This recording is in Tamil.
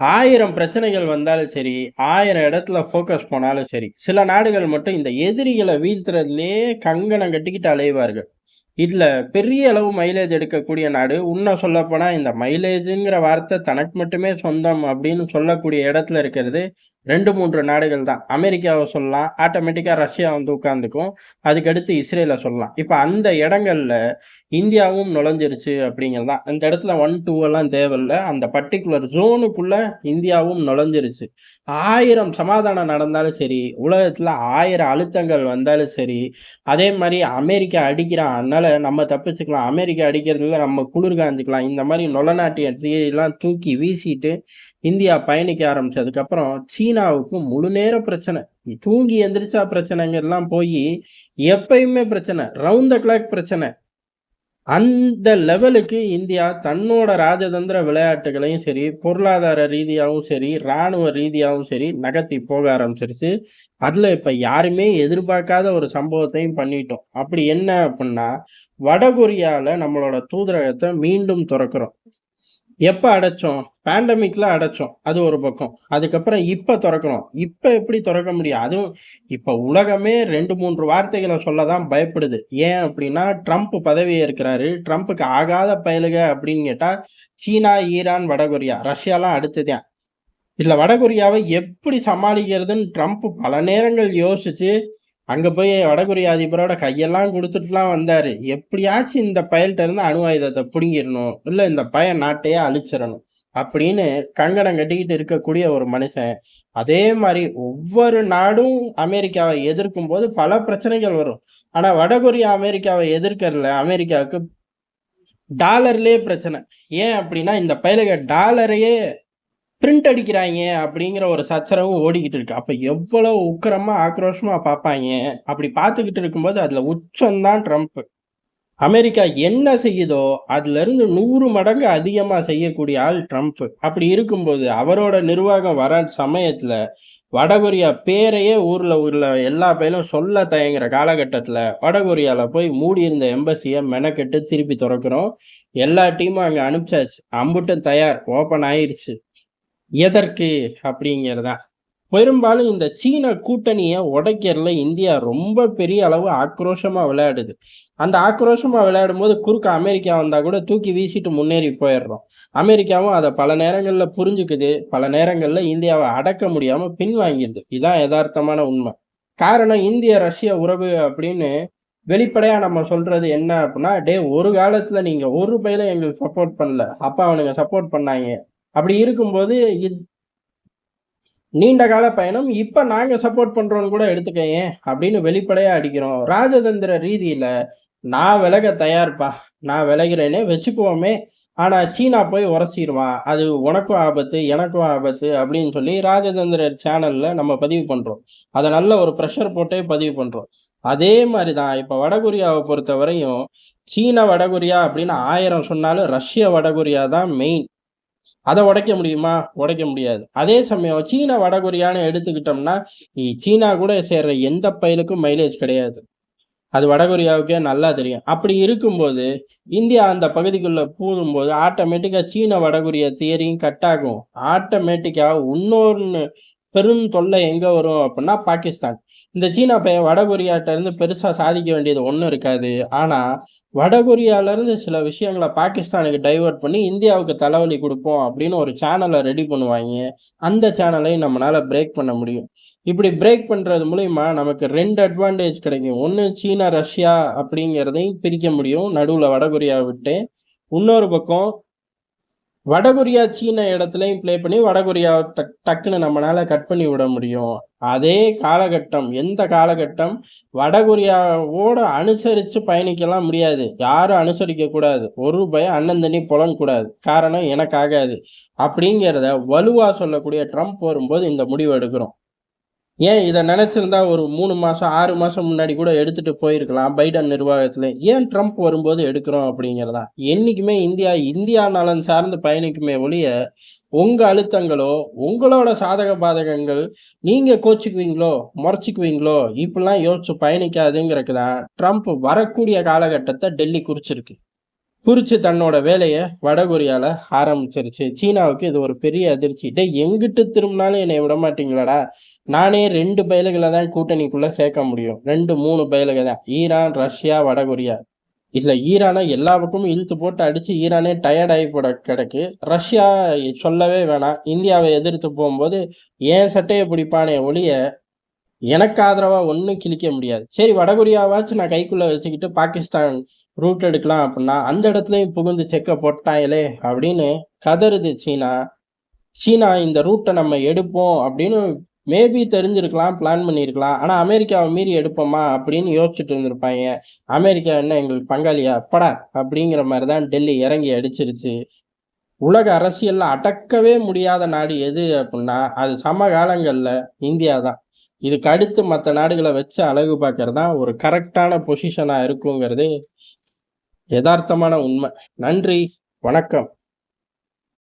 ஆயிரம் பிரச்சனைகள் வந்தாலும் சரி, ஆயிரம் இடத்துல ஃபோக்கஸ் போனாலும் சரி, சில நாடுகள் மட்டும் இந்த எதிரிகளை வீழ்த்துறதுலேயே கங்கணம் கட்டிக்கிட்டு அலைவார்கள். இதில் பெரிய அளவு மைலேஜ் எடுக்கக்கூடிய நாடு, இன்னும் சொல்லப்போனால் இந்த மைலேஜுங்கிற வார்த்தை தனக்கு மட்டுமே சொந்தம் அப்படின்னு சொல்லக்கூடிய இடத்துல இருக்கிறது 2, 3 நாடுகள் தான். அமெரிக்காவை சொல்லலாம். ஆட்டோமேட்டிக்காக ரஷ்யா வந்து உட்காந்துக்கும் அதுக்கடுத்து இஸ்ரேலை சொல்லலாம். இப்போ அந்த இடங்கள்ல இந்தியாவும் நுழைஞ்சிருச்சு அப்படிங்கிறது தான். அந்த இடத்துல 1, 2 எல்லாம் தேவையில்ல. அந்த பர்டிகுலர் ஜோனுக்குள்ள இந்தியாவும் நுழைஞ்சிருச்சு. ஆயிரம் சமாதானம் நடந்தாலும் சரி, உலகத்தில் ஆயிரம் அழுத்தங்கள் வந்தாலும் சரி, அதே மாதிரி அமெரிக்கா அடிக்கிறான். அதனால நம்ம தப்பிச்சுக்கலாம். அமெரிக்கா அடிக்கிறதுல நம்ம குளிர் காஞ்சிக்கலாம் இந்த மாதிரி நொலநாட்டிய தியரிலாம் தூக்கி வீசிட்டு, இந்தியா பயணிக்க ஆரம்பிச்சதுக்கப்புறம், சீ சீனாவுக்கு முழு நேர பிரச்சனை. தூங்கி எந்திரிச்சா பிரச்சனைங்க எல்லாம் போய் எப்பயுமே பிரச்சனை. ரவுண்ட் த கிளாக் பிரச்சனை. அந்த லெவலுக்கு இந்தியா தன்னோட ராஜதந்திர விளையாட்டுகளையும் சரி, பொருளாதார ரீதியாகவும் சரி, ராணுவ ரீதியாகவும் சரி நகர்த்தி போக ஆரம்பிச்சிருச்சு. அதில் இப்போ யாருமே எதிர்பார்க்காத ஒரு சம்பவத்தையும் பண்ணிட்டோம். அப்படி என்ன அப்படின்னா வடகொரியாவில் நம்மளோட தூதரகத்தை மீண்டும் திறக்கிறோம் எப்போ அடைச்சோம்? பேண்டமிக்ல அடைச்சோம். அது ஒரு பக்கம். அதுக்கப்புறம் இப்போ திறக்கிறோம் இப்போ எப்படி திறக்க முடியும்? அதுவும் இப்போ உலகமே ரெண்டு மூன்று வார்த்தைகளை சொல்ல தான் பயப்படுது. ஏன் அப்படின்னா, ட்ரம்ப் பதவி ஏற்கிறாரு. ட்ரம்ப்புக்கு ஆகாத பயலுக அப்படின்னு கேட்டால் சீனா, ஈரான், வடகொரியா. ரஷ்யாலாம் அடுத்ததான். இல்லை வடகொரியாவை எப்படி சமாளிக்கிறதுன்னு ட்ரம்ப் பல நேரங்கள் யோசிச்சு, அங்கே போய் வடகொரிய அதிபரோட கையெல்லாம் கொடுத்துட்டுலாம் வந்தார் எப்படியாச்சும் இந்த பயல்கிட்ட இருந்து அணு ஆயுதத்தை பிடுங்கிடணும் இல்லை இந்த பய நாட்டையே அழிச்சிடணும் அப்படின்னு கங்கணம் கட்டிக்கிட்டு இருக்கக்கூடிய ஒரு மனுஷன். அதே மாதிரி ஒவ்வொரு நாடும் அமெரிக்காவ எதிர்க்கும்போது பல பிரச்சனைகள் வரும். ஆனால் வடகொரியா அமெரிக்காவை எதிர்க்கறதுல அமெரிக்காவுக்கு டாலர்லேயே பிரச்சனை. ஏன் அப்படின்னா, இந்த பயலுக டாலரையே பிரிண்ட் அடிக்கிறாங்க அப்படிங்கிற ஒரு சச்சரவும் ஓடிக்கிட்டு இருக்கு. அப்போ எவ்வளோ உக்கிரமா, ஆக்ரோஷமா பார்ப்பாங்க அப்படி பார்த்துக்கிட்டு இருக்கும்போது அதில் உச்சம் தான் ட்ரம்ப். அமெரிக்கா என்ன செய்யுதோ, அதுலேருந்து நூறு மடங்கு அதிகமாக செய்யக்கூடிய ஆள் ட்ரம்ப். அப்படி இருக்கும்போது, அவரோட நிர்வாகம் வர சமயத்தில் வடகொரியா பேரையே ஊரில் உள்ள எல்லா பேரும் சொல்ல தயங்குற காலகட்டத்தில் வடகொரியாவில் போய் மூடியிருந்த எம்பசியை மெனக்கெட்டு திருப்பி திறக்கிறோம் எல்லா டீமும் அங்கே அனுப்பிச்சாச்சு. அம்புட்டும் தயார். ஓப்பன் ஆயிடுச்சு எதற்கு? அப்படிங்கிறது தான். பெரும்பாலும் இந்த சீன கூட்டணியை உடைக்கிறதுல இந்தியா ரொம்ப பெரிய அளவு ஆக்ரோஷமாக விளையாடுது. அந்த ஆக்ரோஷமாக விளையாடும் போது குறுக்க அமெரிக்கா வந்தால் கூட தூக்கி வீசிட்டு முன்னேறி போயிடுறோம் அமெரிக்காவும் அதை பல நேரங்களில் புரிஞ்சுக்குது. பல நேரங்களில் இந்தியாவை அடக்க முடியாமல் பின்வாங்கிடுது இதான் எதார்த்தமான உண்மை காரணம் இந்திய, ரஷ்ய உறவு அப்படின்னு வெளிப்படையா நம்ம சொல்றது என்ன அப்படின்னா டே ஒரு காலத்துல நீங்க ஒரு பையில எங்களுக்கு சப்போர்ட் பண்ணல. அப்பா அவனுங்க சப்போர்ட் பண்ணாங்க அப்படி இருக்கும்போது நீண்ட கால பயணம். இப்ப நாங்க சப்போர்ட் பண்றோம்னு கூட எடுத்துக்கயேன். அப்படின்னு வெளிப்படையா அடிக்கிறோம். ராஜதந்திர ரீதியில நான் விலக தயார்ப்பா. நான் விலகிறேனே வச்சுக்குவோமே. ஆனா சீனா போய் உரசிடுவான் அது உனக்கும் ஆபத்து, எனக்கும் ஆபத்து அப்படின்னு சொல்லி ராஜதந்திர சேனல்ல நம்ம பதிவு பண்றோம். அதை நல்ல ஒரு ப்ரெஷர் போட்டே பதிவு பண்றோம். அதே மாதிரி தான் வடகொரியாவை பொறுத்த பொறுத்தவரையும், சீன வடகொரியா அப்படின்னு ஆயிரம் சொன்னாலும், ரஷ்ய வடகொரியா தான் மெயின். அதை உடைக்க முடியுமா? உடைக்க முடியாது. அதே சமயம் சீன வடகொரியான்னு எடுத்துக்கிட்டோம்னா, சீனா கூட சேர்ற எந்த பயலுக்கும் மைலேஜ் கிடையாது. அது வடகொரியாவுக்கே நல்லா தெரியும். அப்படி இருக்கும்போது, இந்தியா அந்த பகுதிக்குள்ள பூதும்போது, ஆட்டோமேட்டிக்கா சீன வடகொரியா தியரியும் கட் ஆகும். ஆட்டோமேட்டிக்கா இன்னொன்று பெரும் தொல்லை எங்கே வரும் அப்படின்னா பாகிஸ்தான். இந்த சீனா பையன் வடகொரியாட்ட இருந்து பெருசாக சாதிக்க வேண்டியது ஒன்றும் இருக்காது. ஆனால் வடகொரியாவிலேருந்து சில விஷயங்கள பாகிஸ்தானுக்கு டைவர்ட் பண்ணி இந்தியாவுக்கு தலைவலி கொடுப்போம் அப்படின்னு ஒரு சேனலை ரெடி பண்ணுவாங்க அந்த சேனலையும் நம்மளால் பிரேக் பண்ண முடியும். இப்படி பிரேக் பண்ணுறது மூலிமா நமக்கு ரெண்டு அட்வான்டேஜ் கிடைக்கும். ஒன்று சீனா, ரஷ்யா அப்படிங்கிறதையும் பிரிக்க முடியும். நடுவில் வடகொரியா விட்டு. இன்னொரு பக்கம் வடகொரியா சீன இடத்துலையும் ப்ளே பண்ணி வடகொரியா டக் டக்குன்னு நம்மளால கட் பண்ணி விட முடியும். அதே காலகட்டம் எந்த காலகட்டம் வடகொரியாவோட அனுசரித்து பயணிக்கலாம் முடியாது. யாரும் அனுசரிக்கக்கூடாது ஒரு பயம் அண்ணன் தண்ணி புலங்கக்கூடாது. காரணம் எனக்காகாது அப்படிங்கிறத வலுவாக சொல்லக்கூடிய ட்ரம்ப் வரும்போது இந்த முடிவு எடுக்கிறோம். ஏன் இதை நினைச்சிருந்தா ஒரு மூணு மாசம், ஆறு மாசம் முன்னாடி கூட எடுத்துட்டு போயிருக்கலாம். பைடன் நிர்வாகத்தில் ஏன் ட்ரம்ப் வரும்போது எடுக்கிறோம் அப்படிங்கிறதா தான். என்னைக்குமே இந்தியா, இந்தியா நலன் சார்ந்து பயணிக்குமே ஒழிய, உங்க அழுத்தங்களோ, உங்களோட சாதக பாதகங்கள், நீங்க கோச்சுக்குவீங்களோ, முறைச்சிக்குவீங்களோ இப்படிலாம் யோசிச்சு பயணிக்காதுங்கிறதுக்கு தான் ட்ரம்ப் வரக்கூடிய காலகட்டத்தை டெல்லி குறிச்சிருக்கு. குறித்து தன்னோட வேலையை வடகொரியாவில் ஆரம்பிச்சிருச்சு. சீனாவுக்கு இது ஒரு பெரிய அதிர்ச்சி. எங்கிட்ட எங்கிட்டு என்னை விட மாட்டீங்களாடா நானே ரெண்டு பயலுகளை தான் கூட்டணிக்குள்ளே சேர்க்க முடியும். 2, 3 பயலுக தான். ஈரான், ரஷ்யா, வடகொரியா. இதுல ஈரானை எல்லா பக்கமும் இழுத்து போட்டு அடித்து ஈரானே டயர்ட் ஆகி போட கிடக்கு. ரஷ்யா சொல்லவே வேணாம். இந்தியாவை எதிர்த்து போகும்போது என் சட்டையை பிடிப்பானே ஒழிய, எனக்கு ஆதரவாக ஒன்றும் கிழிக்க முடியாது. சரி வடகொரியாவாச்சும் நான் கைக்குள்ளே வச்சுக்கிட்டு பாகிஸ்தான் ரூட் எடுக்கலாம் அப்படின்னா அந்த இடத்துலையும் புகுந்து செக்கை போட்டாங்களே அப்படின்னு கதறுது சீனா. சீனா இந்த ரூட்டை நம்ம எடுப்போம் அப்படின்னு மேபி தெரிஞ்சிருக்கலாம், பிளான் பண்ணியிருக்கலாம். ஆனால் அமெரிக்காவை மீறி எடுப்போமா அப்படின்னு யோசிச்சுட்டு இருந்திருப்பாய்ங்க. அமெரிக்கா என்ன எங்களுக்கு பங்காளியா? படா அப்படிங்கிற மாதிரி தான் டெல்லி இறங்கி அடிச்சிருச்சு. உலக அரசியலில் அடக்கவே முடியாத நாடு எது அப்படின்னா அது சமகாலங்களில் இந்தியா தான். இதுக்கு அடுத்து மற்ற நாடுகளை வச்சு அழகு பார்க்கறது தான் ஒரு கரெக்டான பொசிஷனாக இருக்குங்கிறது எதார்த்தமான உண்மை நன்றி, வணக்கம்.